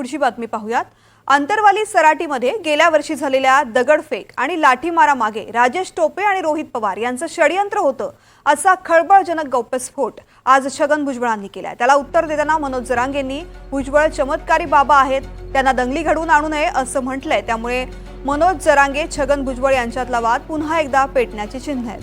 पुढची बातमी पाहूयात. आंतरवाली सराटीमध्ये गेल्या वर्षी झालेल्या दगडफेक आणि लाठीमारामागे राजेश टोपे आणि रोहित पवार यांचं षडयंत्र होतं असा खळबळजनक गौप्यस्फोट आज छगन भुजबळांनी केलाय. त्याला उत्तर देताना मनोज जरांगेंनी भुजबळ चमत्कारी बाबा आहेत त्यांना दंगली घडवून आणू नये असं म्हटलंय. त्यामुळे मनोज जरांगे छगन भुजबळ यांच्यातला वाद पुन्हा एकदा पेटण्याची चिन्ह आहेत.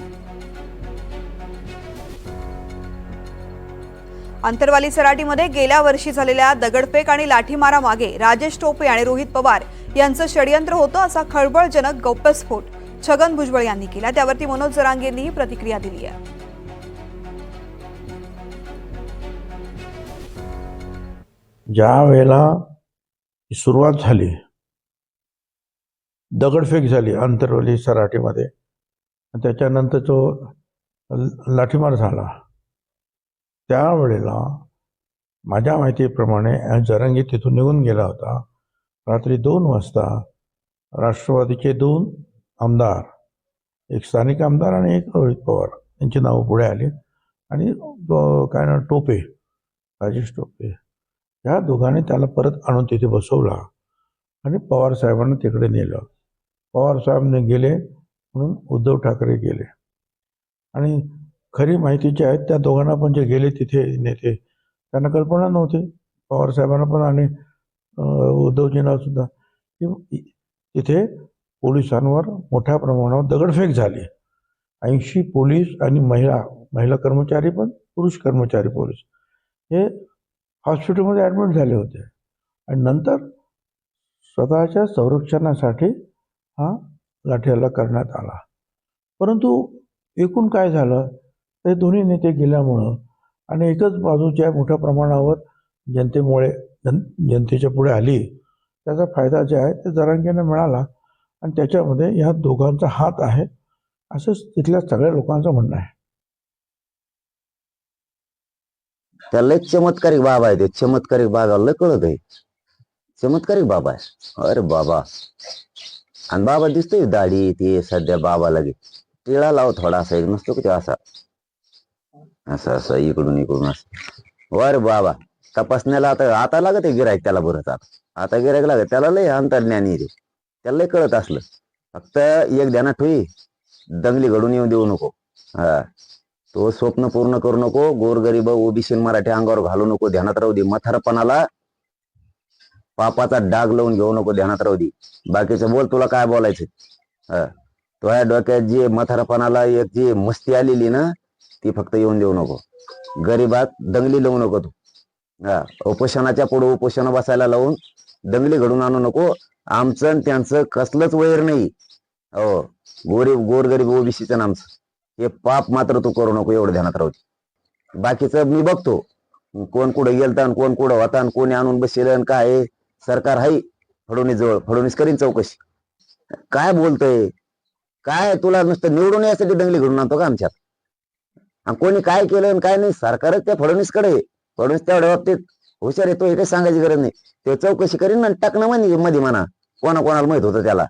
अंतरवाली सराटीमध्ये गेल्या वर्षी झालेल्या दगडफेक आणि लाठीमारा मागे राजेश टोपे आणि रोहित पवार यांचं षडयंत्र होतं असा खळबळजनक गौप्यस्फोट छगन भुजबळ यांनी केला. त्यावरती मनोज जरांगेंनीही प्रतिक्रिया दिली आहे. ज्या वेळेला सुरुवात झाली दगडफेक झाली अंतरवली सराटीमध्ये त्याच्यानंतर तो लाठीमार झाला. त्यावेळेला माझ्या माहितीप्रमाणे जरंगी तिथून निघून गेला होता. रात्री दोन वाजता राष्ट्रवादीचे दोन आमदार एक स्थानिक आमदार आणि एक रोहित पवार यांची नावं पुढे आली आणि काय ना टोपे राजेश टोपे ह्या दोघांनी त्याला परत आणून तिथे बसवला आणि पवार साहेबांना तिकडे नेलं. पवार साहेबांनी गेले म्हणून उद्धव ठाकरे गेले आणि खरी माहिती जी आहे त्या दोघांना पण जे गेले तिथे नेते त्यांना कल्पना नव्हती. पवारसाहेबांना पण आणि उद्धवजींना सुद्धा. की तिथे पोलिसांवर मोठ्या प्रमाणावर दगडफेक झाली. ऐंशी पोलीस आणि महिला महिला कर्मचारी पण पुरुष कर्मचारी पोलीस. हे हॉस्पिटलमध्ये ॲडमिट झाले होते. आणि नंतर स्वतःच्या संरक्षणासाठी हा लाठीहल्ला करण्यात आला. परंतु एकूण काय झालं? हे दोन्ही नेते गेल्यामुळं आणि एकच बाजूच्या मोठ्या प्रमाणावर जनतेमुळे जन जनतेच्या पुढे आली त्याचा फायदा जे आहे ते जरांगीने मिळाला आणि त्याच्यामध्ये ह्या दोघांचा हात आहे असं तिथल्या सगळ्या लोकांचं म्हणणं आहे. त्याला एक चमत्कारिक बाबा आहे ते चमत्कारिक बाबाला कळत आहे. चमत्कारिक बाबा आहे अरे बाबा. आणि बाबा दिसतोय दाढी ते सध्या बाबा लगे टिळा लाव थोडासा एक नसतो का ते असा? असं असं इकडून इकडून असं. वर बाबा तपासण्याला आता आता लागत आहे गिरायक त्याला बरंच आता. आता गिरायक लागत त्याला लय अंतर्ज्ञानी रे त्याला लय कळत असलं. फक्त एक ध्यानात ठेवी. दंगली घडून येऊन देऊ नको. हा. तो स्वप्न पूर्ण करू नको. गोरगरीब ओबीसी मराठी अंगावर घालू नको. ध्यानात राहू दे. मथरपणाला पापाचा डाग लावून घेऊ नको. ध्यानात राहू दे. बाकीचं बोल तुला काय बोलायचं हा. तुझ्या डोक्यात जे मथारपणाला एक जी मस्ती आलेली ना ती फक्त येऊन देऊ नको. गरीबात दंगली लावू नको तू. हा उपोषणाच्या पुढे उपोषण बसायला लावून दंगली घडून आणू नको. आमचं आणि त्यांचं कसलंच वैर नाही. हो गोरीब गोरगरीब ओबीसीचं आमचं. हे पाप मात्र तू करू नको एवढं ध्यानात राहू बाकीचं मी बघतो. कोण कुठं गेलता आणि कोण कुठं होता कोणी आणून बसेल आणि काय सरकार आहे फडणवीस जवळ. फडणवीस करीन चौकशी. काय बोलतय? काय तुला नुसतं निवडून यासाठी दंगली घडून आणतो का आमच्यात? कोणी काय केलं आणि काय नाही सरकारच त्या फडणवीसकडे फडणवीस तेवढ्या बाबतीत हुशार येतो हे काही सांगायची गरज नाही. ते चौकशी करीन आणि टाकणं म्हणजे मध्ये म्हणा. कोणा कोणाला माहीत होतं त्याला.